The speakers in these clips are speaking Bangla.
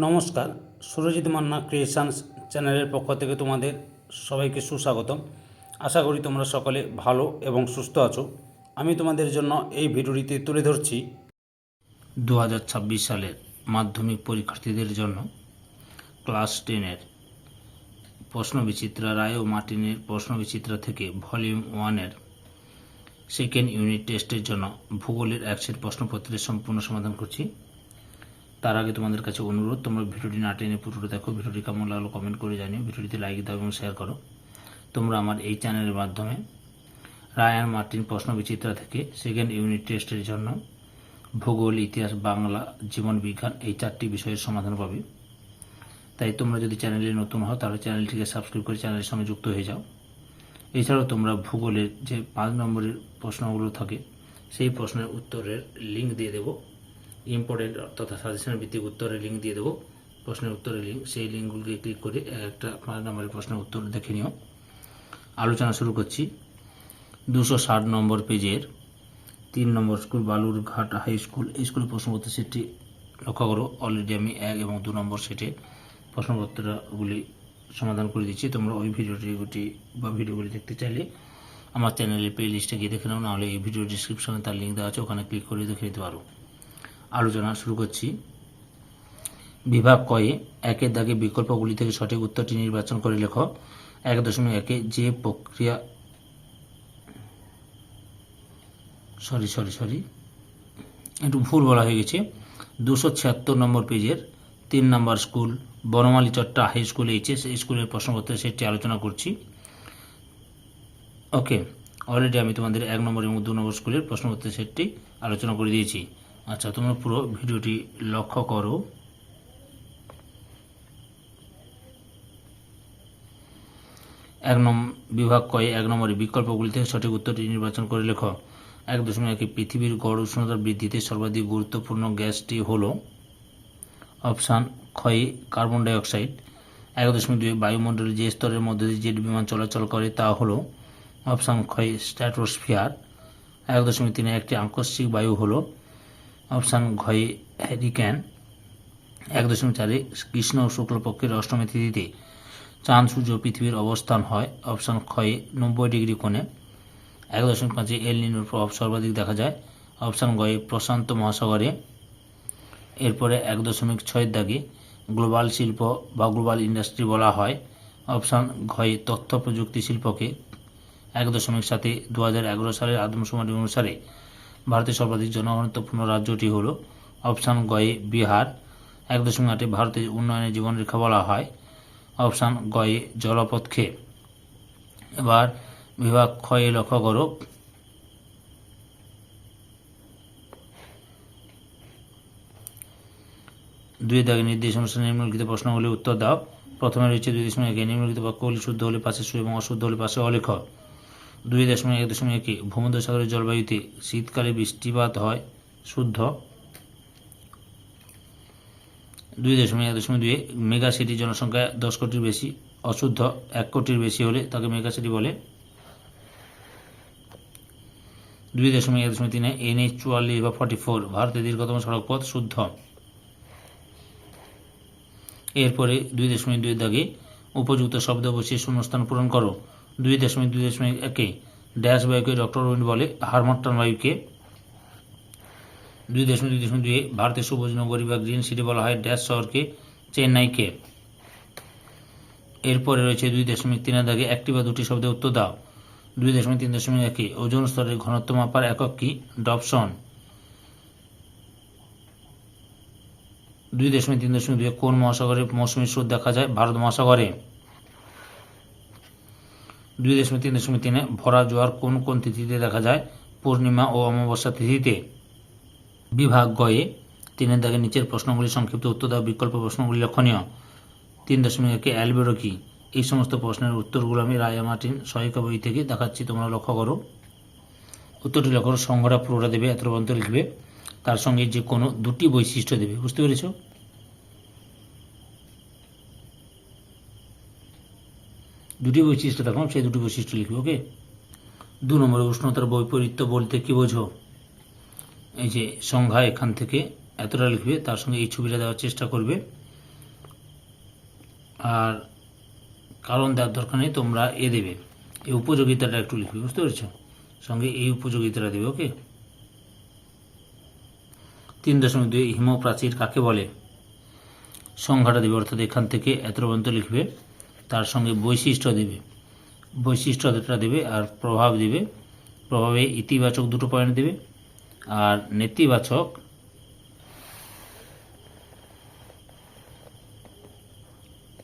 নমস্কার, সুরজিৎ মান্না ক্রিয়েশনস চ্যানেলের পক্ষ থেকে তোমাদের সবাইকে সুস্বাগতম। আশা করি তোমরা সকলে ভালো এবং সুস্থ আছো। আমি তোমাদের জন্য এই ভিডিওটিতে তুলে ধরছি দু হাজার ছাব্বিশ সালের মাধ্যমিক পরীক্ষার্থীদের জন্য ক্লাস টেনের প্রশ্নবিচিত্রা রায় ও মার্টিনের প্রশ্নবিচিত্রা থেকে ভলিউম ওয়ানের সেকেন্ড ইউনিট টেস্টের জন্য ভূগোলের সেট প্রশ্নপত্রের সম্পূর্ণ সমাধান করছি। তার আগে তোমাদের কাছে অনুরোধ, তোমরা ভিডিওটি না টেনে পুরোটা দেখো, ভিডিওটি কেমন লাগল কমেন্ট করে জানিও, ভিডিওটিতে লাইক দাও এবং শেয়ার করো। তোমরা আমার এই চ্যানেলের মাধ্যমে রায়ান মার্টিন প্রশ্ন বিচিত্রা থেকে সেকেন্ড ইউনিট টেস্টের জন্য ভূগোল, ইতিহাস, বাংলা, জীবন বিজ্ঞান এই চারটি বিষয়ের সমাধান পাবে। তাই তোমরা যদি চ্যানেলে নতুন হও, তাহলে চ্যানেলটিকে সাবস্ক্রাইব করে চ্যানেলের সঙ্গে যুক্ত হয়ে যাও। এছাড়াও তোমরা ভূগোলের যে পাঁচ নম্বরের প্রশ্নগুলো থাকে, সেই প্রশ্নের উত্তরের লিঙ্ক দিয়ে দেবো। ইম্পর্টেন্ট তথা সাজেশনের ভিত্তিক উত্তরের লিঙ্ক দিয়ে দেবো। প্রশ্নের উত্তরের লিঙ্ক সেই লিঙ্কগুলিকে ক্লিক করে একটা পাঁচ নম্বরের প্রশ্নের উত্তর দেখে নিও। আলোচনা শুরু করছি। দুশো ষাট নম্বর পেজের তিন number school, Balurghat high school. এই স্কুলের প্রশ্নপত্র সেটটি লক্ষ্য করো অলরেডি আমি এক এবং দু নম্বর সেটে প্রশ্নপত্রগুলি সমাধান করে দিচ্ছি। তোমরা ওই ভিডিওটি বা ভিডিওগুলি দেখতে চাইলে আমার চ্যানেলের প্লে লিস্টে গিয়ে দেখে নাও, নাহলে এই ভিডিও ডিসক্রিপশনে তার লিঙ্ক দেওয়া আছে, ওখানে ক্লিক করে দেখে নিতে পারো। আলোচনা শুরু করছি। বিভাগ কয়ে একের দাগে বিকল্পগুলি থেকে সঠিক উত্তরটি নির্বাচন করে লেখ। এক দশমিক একে যে প্রক্রিয়া সরি সরি সরি। একটু ভুল বলা হয়ে গেছে। দুশো ছিয়াত্তর নম্বর পেজের তিন number school, Banamali Chatta high school, HS এই স্কুলের প্রশ্নপত্রে সেটি আলোচনা করছি। ওকে অলরেডি আমি তোমাদের এক নম্বর এবং দু নম্বর স্কুলের প্রশ্নপত্রের সেটটি আলোচনা করে দিয়েছি। আচ্ছা তোমরা পুরো ভিডিওটি লক্ষ্য করো। এক নম্বর বিভাগ কয়ে এক নম্বরে বিকল্পগুলি থেকে সঠিক উত্তরটি নির্বাচন করে লেখ। এক দশমিক একে পৃথিবীর গড় উষ্ণতা বৃদ্ধিতে সর্বাধিক গুরুত্বপূর্ণ গ্যাসটি হল অপশান ক্ষয়ে কার্বন ডাইঅক্সাইড। এক দশমিক দুই বায়ুমণ্ডলের যে স্তরের মধ্যে দিয়ে জেট বিমান চলাচল করে তা হল অপশান ক্ষয় স্ট্র্যাটোস্ফিয়ার এক দশমিক তিনে একটি আকস্মিক বায়ু হলো অপশান ঘয়ে হ্যারিক্যান এক দশমিক চারে কৃষ্ণ ও শুক্লপক্ষের অষ্টমী তিথিতে চাঁদ, সূর্য পৃথিবীর অবস্থান হয়। অপশান ক্ষয়ে নব্বই ডিগ্রি কোণে। এক দশমিক পাঁচে এল নিনোর প্রভাব সর্বাধিক দেখা যায়। অপশান গয়ে প্রশান্ত মহাসাগরে। এরপরে এক দশমিক ছয়ের দাগে গ্লোবাল শিল্প বা গ্লোবাল ইন্ডাস্ট্রি বলা হয়। অপশান ঘয়ে তথ্য প্রযুক্তি শিল্পকে এক দশমিক সাথে দু হাজার এগারো সালের আদমশুমারি অনুসারে ভারতের সর্বাধিক জনঘনত্বপূর্ণ রাজ্যটি হল অপশান গয়ে বিহার। এক দশমিক আটে ভারতের উন্নয়নের জীবনরেখা বলা হয়। অপশান গয়ে জলপথকে। এবার বিভাগ ক্ষয়ে লক্ষ্য করো। দুই দাগে নির্দেশ অনুসারে নিম্নলিখিত প্রশ্নগুলি উত্তর দাও। প্রথমে রয়েছে দুই দশমিক নিম্নলিখিত বাক্যগুলি শুদ্ধ হলে পাশে সু এবং অশুদ্ধ হলে পাশে অলেখ। দুই দশমিক এক দশমিক একে ভূমধ্যসাগরের জলবায়ুতে শীতকালে বৃষ্টিপাত হয়, শুদ্ধ। দুই দশমিক এক দশমিক দুই মেগা সিটির জনসংখ্যা দশ কোটির বেশি, অশুদ্ধ এক কোটির বেশি হলে তাকে মেগা সিটি বলে। দুই দশমিক এক দশমিক তিনে এনএইচ চুয়াল্লিশ বা ফর্টি ফোর, ভারতের দীর্ঘতম সড়ক পথ, শুদ্ধ। এরপরে দুই দশমিক দুই দাগে উপযুক্ত শব্দ বসিয়ে শূন্যস্থান পূরণ করো। দুই দশমিক দুই দশমিক একে ড্যাশ বায়ুকে ডক্টর রবীন্দ্র বলে হারমট্টান বায়ুকে। দুই দশমিক দুই দশমিক দুই ভারতের সবুজ নগরী বা গ্রিন সিটি বলা হয় ড্যাশ শহরকে, চেন্নাইকে। এরপরে রয়েছে দুই দশমিক তিন দাগে একটি বা দুটি শব্দে উত্তর দাও। দুই দশমিক তিন দশমিক একে, ওজন স্তরের ঘনত্ব মাপার একক কি? ডপসন দুই দশমিক তিন দশমিক দুই কোন মহাসাগরে মৌসুমী স্রোত দেখা যায়? ভারত মহাসাগরে। দুই দশমিক তিন দশমিক তিনে ভরা জোয়ার কোন কোন তিথিতে দেখা যায়? পূর্ণিমা ও অমাবস্যা তিথিতে। বিভাগ গয়ে তিনের দাগে নিচের প্রশ্নগুলি সংক্ষিপ্ত উত্তর দেওয়া বিকল্প প্রশ্নগুলি লক্ষণীয়। তিন দশমিক একে অ্যালবেরো কি? এই সমস্ত প্রশ্নের উত্তরগুলো আমি রায়া মার্টিন সহায়িকা বই থেকে দেখাচ্ছি, তোমরা লক্ষ্য করো। উত্তরটি লক্ষ্য করো সংখ্যাটা পুরোটা দেবে, এত পর্যন্ত লিখবে। তার সঙ্গে যে কোনো দুটি বৈশিষ্ট্য দেবে, বুঝতে পেরেছ? দুটি বৈশিষ্ট্য দেখো সেই দুটি বৈশিষ্ট্য লিখবে, ওকে? দু নম্বরে উষ্ণতার বৈপরীত্য বলতে কি বোঝো? এই যে সংজ্ঞা এখান থেকে এতটা লিখবে, তার সঙ্গে এই ছবিটা দেওয়ার চেষ্টা করবে। আর কারণ দেওয়ার দরকার নেই, তোমরা এ দেবে। এই উপযোগিতাটা একটু লিখবে, বুঝতে পেরেছ? সঙ্গে এই উপযোগিতাটা দেবে, ওকে? তিন দশমিক দুই হিমপ্রাচীর কাকে বলে? সংখ্যাটা দেবে, অর্থাৎ এখান থেকে এত পর্যন্ত লিখবে। তার সঙ্গে বৈশিষ্ট্য দেবে। বৈশিষ্ট্যটা দেবে আর প্রভাব দেবে। প্রভাবে ইতিবাচক দুটো পয়েন্ট দেবে আর নেতিবাচক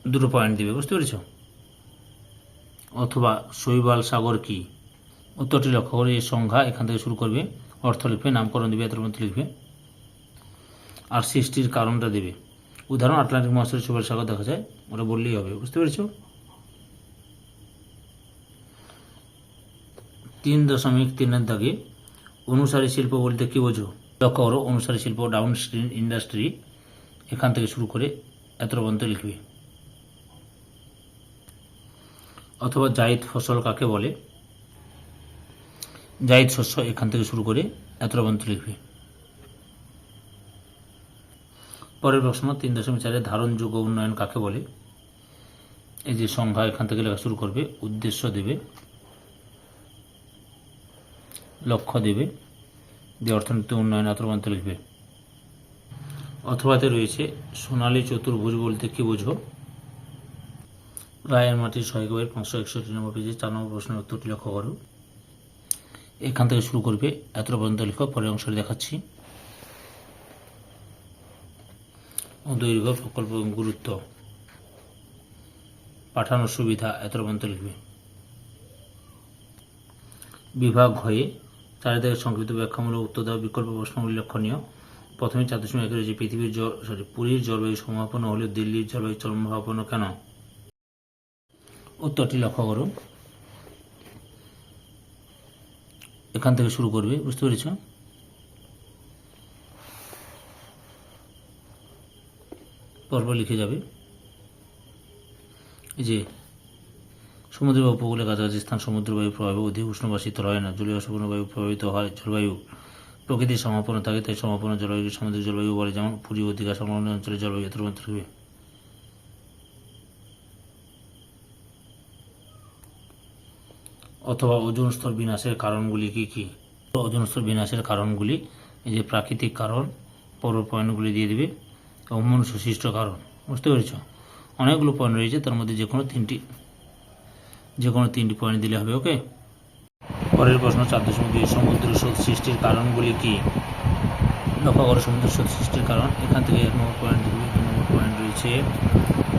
দুটো পয়েন্ট দেবে। বুঝতে পেরেছ? অথবা শৈবাল সাগর কি? উত্তরটি লক্ষ্য করে এই সংখ্যা এখান থেকে শুরু করবে। অর্থ লিখবে, নামকরণ দেবে এত লিখবে। আর সৃষ্টির কারণটা দেবে। উদাহরণ আটলান্টিক মহাসাগর সুপার সাগর দেখা যায়, ওটা বললেই হবে, বুঝতে পেরেছ? তিন দশমিক তিনের দাগে অনুসারী শিল্প বলতে কী বোঝো? লক্ষ্য করো, অনুসারী শিল্প ডাউন স্ট্রিম ইন্ডাস্ট্রি এখান থেকে শুরু করে এত পর্যন্ত লিখবে। অথবা জায়দ ফসল কাকে বলে? জায়দ শস্য এখান থেকে শুরু করে এত পর্যন্ত লিখবে। পরের প্রশ্ন, তিন দশমিক চারে ধারণযোগ্য উন্নয়ন কাকে বলে? এই যে সংখ্যা এখান থেকে লেখা শুরু করবে, উদ্দেশ্য দেবে, লক্ষ্য দেবে, দিয়ে অর্থনীতি উন্নয়ন অথবান্ত লিখবে। অথবাতে রয়েছে, সোনালী চতুর্ভুজ বলতে কি বোঝো? রায়ের মাটির সহায়ক পাঁচশো একষট্টি নম্বর পেজে চার নম্বর প্রশ্নের উত্তরটি লক্ষ্য করো। এখান থেকে শুরু করবে এত পর্যন্ত লিখো পরের অংশটি দেখাচ্ছি ও দৈর্ঘ্য, প্রকল্প গুরুত্ব পাঠানোর সুবিধা এত পর্যন্ত লিখবে। বিভাগ হয়ে চারিদিকে সংক্ষিপ্ত ব্যাখ্যামূলক উত্তর দেওয়া বিকল্প প্রশ্নগুলি লক্ষণীয়। প্রথমে চার দশমিক একের যে পৃথিবীর জল সরি পুরীর জলবায়ু সমাপন্ন হলেও দিল্লির জলবায়ু চরমভাবাপন্ন কেন? উত্তরটি লক্ষ্য করো এখান থেকে শুরু করবে, বুঝতে পেরেছ? পরপর লিখে যাবে। যে সমুদ্র বা উপকূলের কাছাকাছি স্থান সমুদ্র বায়ু প্রভাবে অধিক উষ্ণবা শীতল হয় না, জলীয় অসম্পূর্ণ বায়ু প্রভাবিত হয়। জলবায়ু প্রকৃতির সমাপন থাকে, তাই সমাপন্ন জলবায়ু সামুদ্রিক জলবায়ু বলে, যেমন পুরী ও দীঘা সংলগ্ন অঞ্চলের জলবায়ু এত থাকবে। অথবা ওজন স্তর বিনাশের কারণগুলি কি কি? ওজন স্তর বিনাশের কারণগুলি এই যে প্রাকৃতিক কারণ পর পয়েন্টগুলি দিয়ে দিবে। মনুষ্য সৃষ্ট কারণ, বুঝতে পেরেছ? অনেকগুলো পয়েন্ট রয়েছে, তার মধ্যে যে কোনো তিনটি যে কোনো তিনটি পয়েন্ট দিলে হবে, ওকে? পরের প্রশ্ন, চার দশমিক দুই সমুদ্র স্রোত সৃষ্টির কারণগুলি কি? লক্ষ্য করো, সমুদ্র স্রোত সৃষ্টির কারণ, এখান থেকে এক নম্বর পয়েন্ট দেখবে দু নম্বর পয়েন্ট রয়েছে।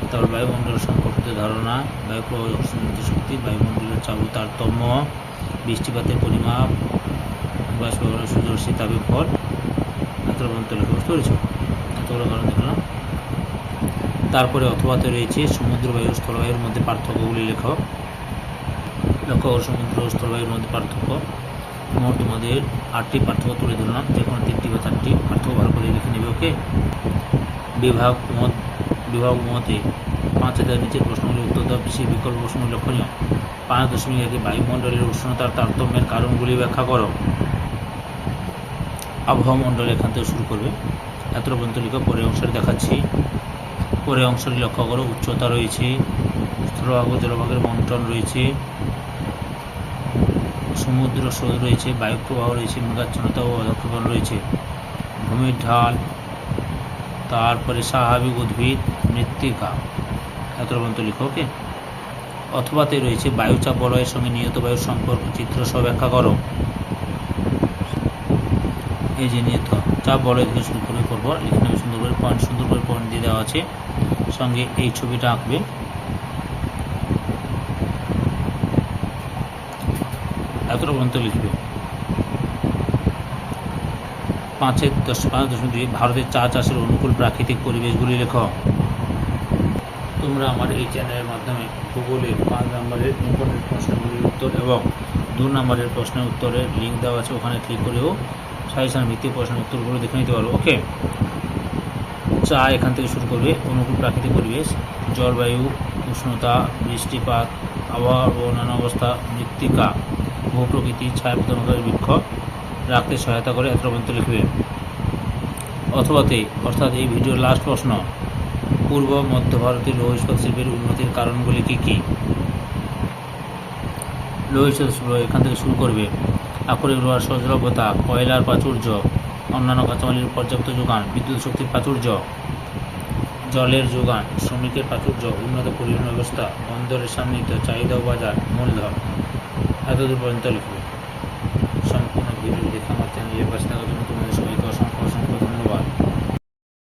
তারপর বায়ুমণ্ডল সম্পর্কিত ধারণা, বায়ু প্রবাহ শক্তি, বায়ুমণ্ডলের ও তারতম্য, বৃষ্টিপাতের পরিমাপ বাষ্পীকরণ সূর্যরশ্মি তাপের ফল পর্যন্ত লেখা বুঝতে পেরেছ? তারপরে অথবাতে রয়েছে সমুদ্র বায়ু স্থলবায়ুর মধ্যে পার্থক্যগুলি লেখক। লক্ষ্য ও সমুদ্র স্থলবায়ুর মধ্যে পার্থক্য। মোট তোমাদের আটটি পার্থক্য তুলে ধরলাম, যে কোনো তিনটি বা চারটি পার্থক্য ভালো করে লিখে নেবে, ওকে? বিভাগ মত, বিভাগ মতে পাঁচ হাজার নিচের প্রশ্নগুলি উত্তর দেওয়া কৃষির বিকল্প প্রশ্ন লক্ষণীয়। পাঁচ দশমিক একে বায়ুমণ্ডলের উষ্ণতার তারতম্যের কারণগুলি ব্যাখ্যা করো। আবহাওয়া মণ্ডল এখান থেকে শুরু করবে। এত পর্যন্ত লিখো পরে অংশটি দেখাচ্ছি। পরে অংশটি লক্ষ্য করো, উচ্চতা রয়েছে, স্থলভাগ জলভাগের বন্টন রয়েছে, সমুদ্র স্রোত রয়েছে বায়ু প্রবাহ রয়েছে, মেঘাচ্ছন্নতা ও অধক্ষেপণ রয়েছে। ভূমির ঢাল, তারপরে স্বাভাবিক উদ্ভিদ, মৃত্তিকা। এত পর্যন্ত লিখো, ওকে? অথবাতে রয়েছে বায়ুচাপ বলয়ের সঙ্গে নিয়ত বায়ুর সম্পর্ক, চিত্র সহ ব্যাখ্যা করো। এই যে নিয়ত চাপ বলয় থেকে শুরু করে পরপর। লিখে নেবে সুন্দর করে পয়েন্ট সুন্দর করে পয়েন্ট দিয়ে দেওয়া আছে। সঙ্গে এই ছবিটা আঁকবে। এতটা পর্যন্ত লিখবে। পাঁচের দশ পাঁচ দশমিক দুই, ভারতের চা চাষের অনুকূল প্রাকৃতিক পরিবেশগুলি লেখ। তোমরা আমার এই চ্যানেলের মাধ্যমে ভূগোলের পাঁচ নম্বরের ইম্পর্টেন্ট প্রশ্নগুলির উত্তর এবং দু নম্বরের প্রশ্নের উত্তরের লিঙ্ক দেওয়া আছে, ওখানে ক্লিক করেও সাজেশন ভিত্তিক প্রশ্নের উত্তরগুলো দেখে নিতে পারো। ওকে চা এখান থেকে শুরু করবে। অনুকূল প্রাকৃতিক পরিবেশ, জলবায়ু, উষ্ণতা, বৃষ্টিপাত, আবহাওয়া ও নানা অবস্থা, মৃত্তিকা ভূপ্রকৃতি ছায়া প্রদানকারী বৃক্ষ রাখতে সহায়তা করে এত পর্যন্ত লিখবে। অথবাতে, অর্থাৎ এই ভিডিওর লাস্ট প্রশ্ন, পূর্ব, মধ্য ভারতের লৌহ ইস্পাত শিল্পের উন্নতির কারণগুলি কী কী? লৌহ ইস্পাত এখান থেকে শুরু করবে। আকরিক রোয়ার সহজলভ্যতা কয়লার প্রাচুর্য, অন্যান্য কাঁচামালির পর্যাপ্ত যোগান, বিদ্যুৎ শক্তির প্রাচুর্য, জলের যোগান, শ্রমিকের প্রাচুর্য, উন্নত পরিবহন ব্যবস্থা, বন্দরের সান্নিধ্য চাহিদা ও বাজার, মূলধন। এতদূর পর্যন্ত লিখবে। সম্পূর্ণ ভিডিও দেখে আমার চ্যানেলে পাশে